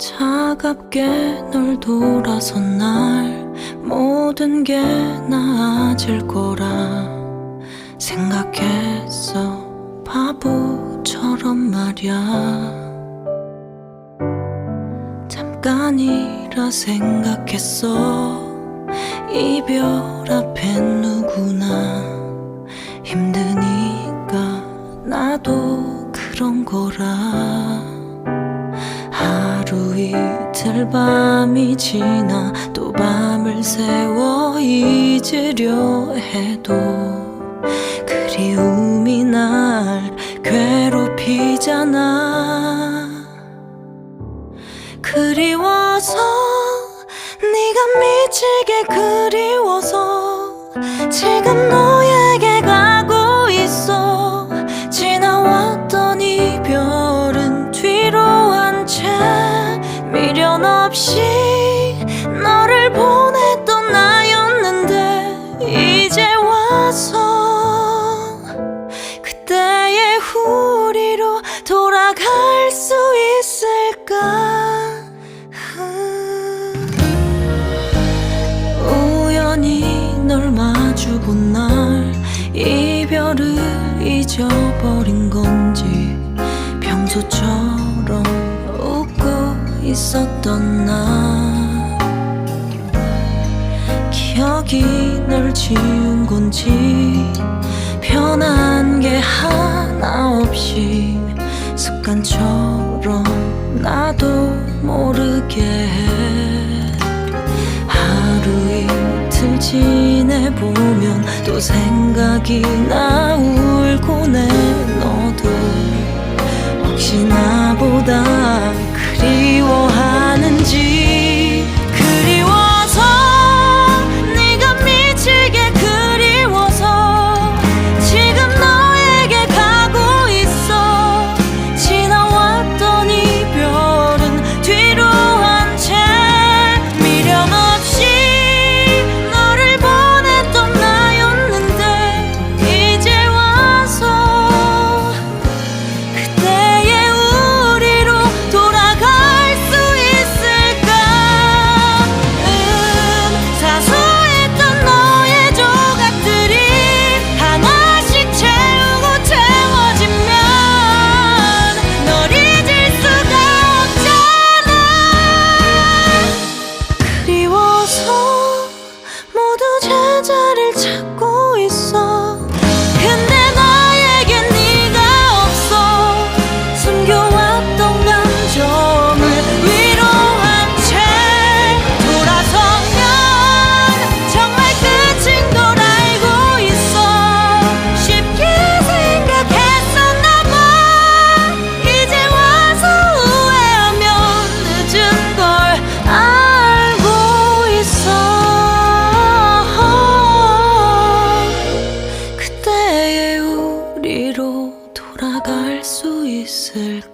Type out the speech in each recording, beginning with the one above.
차갑게 널 돌아선 날 모든 게 나아질 거라 생각했어. 바보처럼 말야. 잠깐이라 생각했어. 이별 앞엔 하루 이틀 밤이 지나 또 밤을 새워 잊으려 해도 그리움이 날 괴롭히잖아. 그리워서 네가 미치게 그리워서 지금 너 미련 없이 너를 보냈던 나였는데 이제 와서 그때의 우리로 돌아갈 수 있을까? 우연히 널 마주본 날 이별을 잊어버린 건지 평소처럼 있었던 나. 기억이 널 지운 건지 변한 게 하나 없이 습관처럼 나도 모르게 해 하루 이틀 지내보면 또 생각이 나 울고 내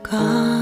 그